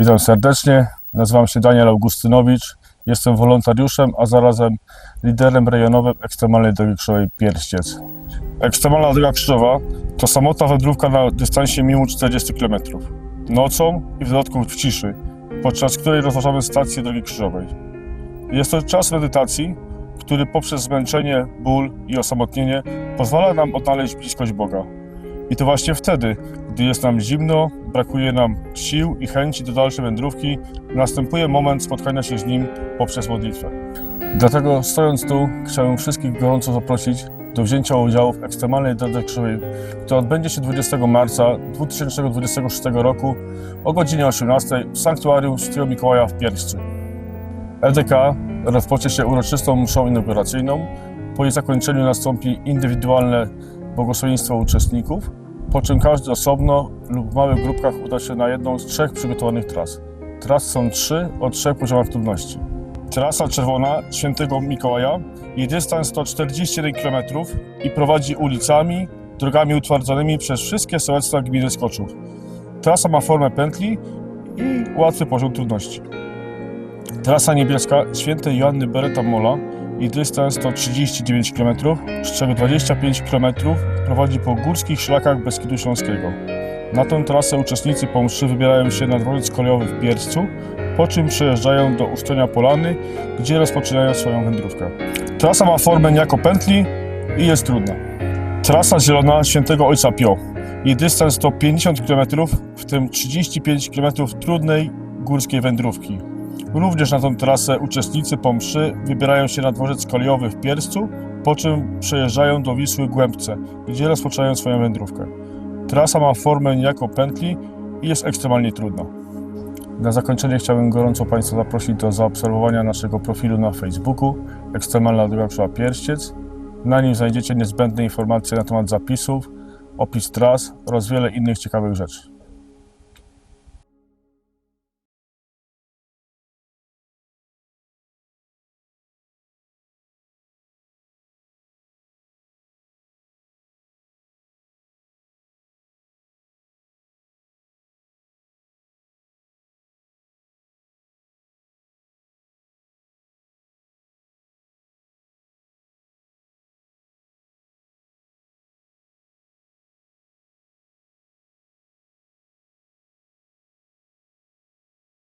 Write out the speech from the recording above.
Witam serdecznie, nazywam się Daniel Augustynowicz, jestem wolontariuszem, a zarazem liderem rejonowym Ekstremalnej Drogi Krzyżowej Pierściec. Ekstremalna Droga Krzyżowa to samotna wędrówka na dystansie minimum 40 km. Nocą i w dodatku w ciszy, podczas której rozważamy stację Drogi Krzyżowej. Jest to czas medytacji, który poprzez zmęczenie, ból i osamotnienie pozwala nam odnaleźć bliskość Boga. I to właśnie wtedy, gdy jest nam zimno, brakuje nam sił i chęci do dalszej wędrówki, następuje moment spotkania się z Nim poprzez modlitwę. Dlatego stojąc tu, chciałem wszystkich gorąco zaprosić do wzięcia udziału w ekstremalnej drodze krzyżowej, która odbędzie się 20 marca 2026 roku o godzinie 18 w sanktuarium Strio Mikołaja w Pierszczy. EDK rozpocznie się uroczystą mszą inauguracyjną. Po jej zakończeniu nastąpi indywidualne błogosławieństwo uczestników, po czym każdy osobno lub w małych grupkach uda się na jedną z trzech przygotowanych tras. Tras są trzy o trzech poziomach trudności. Trasa czerwona Świętego Mikołaja, jej dystans to 41 km i prowadzi ulicami, drogami utwardzonymi przez wszystkie sołectwa gminy Skoczów. Trasa ma formę pętli i łatwy poziom trudności. Trasa niebieska Świętej Joanny Beretta Mola i dystans to 39 km, z czego 25 km prowadzi po górskich szlakach Beskidu Śląskiego. Na tę trasę uczestnicy po mszy wybierają się na dworzec kolejowy w Pierscu, po czym przejeżdżają do Uszczenia Polany, gdzie rozpoczynają swoją wędrówkę. Trasa ma formę niejako pętli i jest trudna. Trasa zielona Świętego Ojca Pio. Jej dystans to 50 km, w tym 35 km trudnej górskiej wędrówki. Również na tę trasę uczestnicy po mszy wybierają się na dworzec kolejowy w Pierscu, po czym przejeżdżają do Wisły Głębce, gdzie rozpoczynają swoją wędrówkę. Trasa ma formę niejako pętli i jest ekstremalnie trudna. Na zakończenie chciałbym gorąco Państwa zaprosić do zaobserwowania naszego profilu na Facebooku Ekstremalna Droga Krzyża Pierściec. Na nim znajdziecie niezbędne informacje na temat zapisów, opis tras oraz wiele innych ciekawych rzeczy.